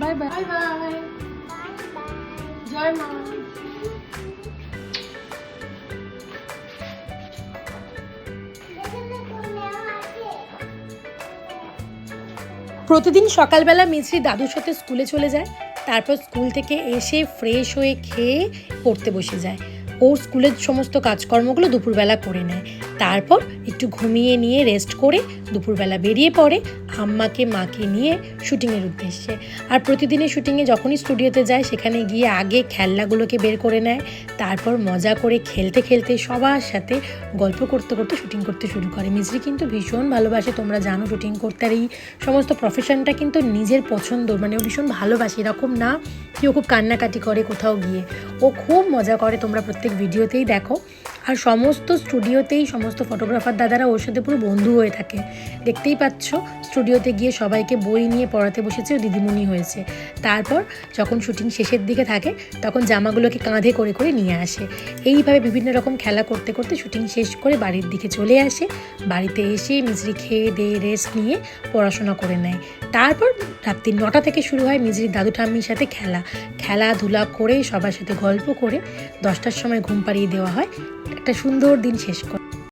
By bye bye bye জয় মা প্রতিদিন সকালবেলা মিছরি দাদুর সাথে স্কুলে চলে যায়। তারপর স্কুল থেকে এসে ফ্রেশ হয়ে খেয়ে পড়তে বসে যায়। ওর স্কুলের সমস্ত কাজকর্মগুলো দুপুরবেলা করে নেয়। তারপর একটু ঘুমিয়ে নিয়ে রেস্ট করে দুপুরবেলা বেরিয়ে পড়ে আম্মাকে, মাকে নিয়ে শুটিংয়ের উদ্দেশ্যে। আর প্রতিদিনের শুটিংয়ে যখনই স্টুডিওতে যায়, সেখানে গিয়ে আগে খেলনাগুলোকে বের করে নেয়, তারপর মজা করে খেলতে খেলতে সবার সাথে গল্প করতে করতে শুটিং করতে শুরু করে। মিজরি কিন্তু ভীষণ ভালোবাসে, তোমরা জানো শুটিং করতে আর এই সমস্ত প্রফেশনটা কিন্তু নিজের পছন্দ মানে ও ভীষণ ভালোবাসে, এরকম না কি ও খুব কান্নাকাটি করে কোথাও গিয়ে। ও খুব মজা করে, তোমরা প্রত্যেক ভিডিওতেই দেখো। আর সমস্ত স্টুডিওতেই সমস্ত ফটোগ্রাফার দাদারা ওর সাথে পুরো বন্ধু হয়ে থাকে। দেখতেই পাচ্ছ স্টুডিওতে গিয়ে সবাইকে বই নিয়ে পড়াতে বসেছে দিদিমণি হয়েছে। তারপর যখন শুটিং শেষের দিকে থাকে, তখন জামাগুলোকে কাঁধে করে করে নিয়ে আসে। এইভাবে বিভিন্ন রকম খেলা করতে করতে শুটিং শেষ করে বাড়ির দিকে চলে আসে। বাড়িতে এসে মিজরি খেয়ে দিয়ে রেস্ট নিয়ে পড়াশোনা করে নেয়। তারপর রাত্রি নটা থেকে শুরু হয় মিজরির দাদু ঠাম্মির সাথে খেলা। খেলাধুলা করে সবার সাথে গল্প করে দশটার সময় ঘুম পাড়িয়ে দেওয়া হয়। একটা সুন্দর দিন শেষ করে